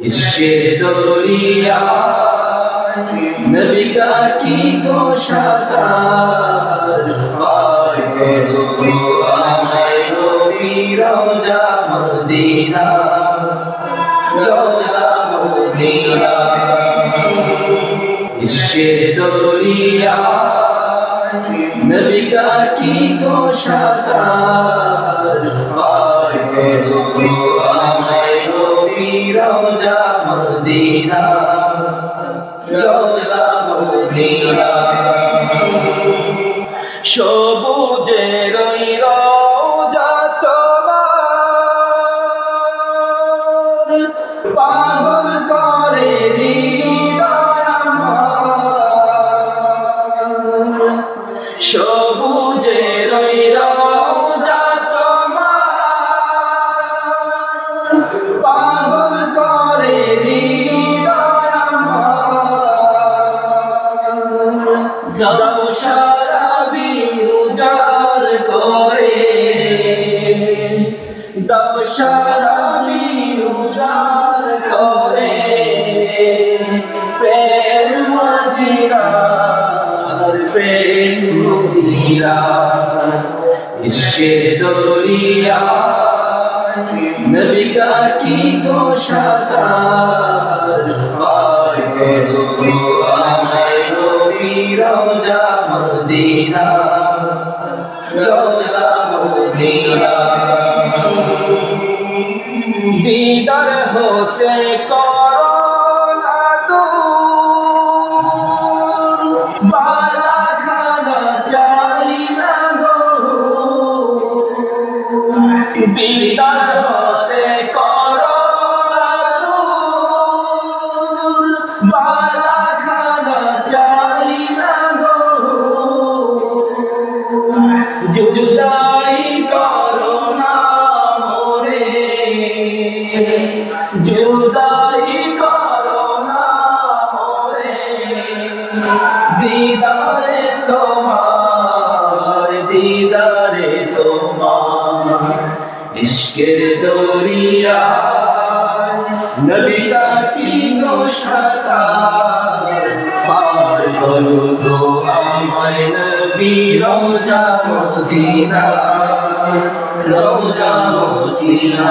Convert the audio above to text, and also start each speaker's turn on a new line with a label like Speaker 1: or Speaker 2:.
Speaker 1: ইশকের দরিয়া নবী কাটি গো সাতার পার করো আমায় নবী রোজা মদিনা রোজা মদিনা ইশকের দরিয়া নবী কাটি গো সাতার পার করো মদিনা রোজা মদিনা। সবুজের ওই রোজা তোমার পাগল করে হৃদয় দাও সারাবি উজার করে দাও সারাবি উজার করে প্রেম মদিরার প্রেম মদিরা ইশকে দরিয়া নবী কাটি গো সাতার নবী রোজা মদিনা রোজা মদিনা দিদার হতে করোনা জুদাই করোনা মোরে, দিদারে তোমার দিদারে তোমার, ইশকের দরিয়া নবী কাটি গো সাতার পার করো গো আমায় নবী রোজা মদিনা রোজা মদিনা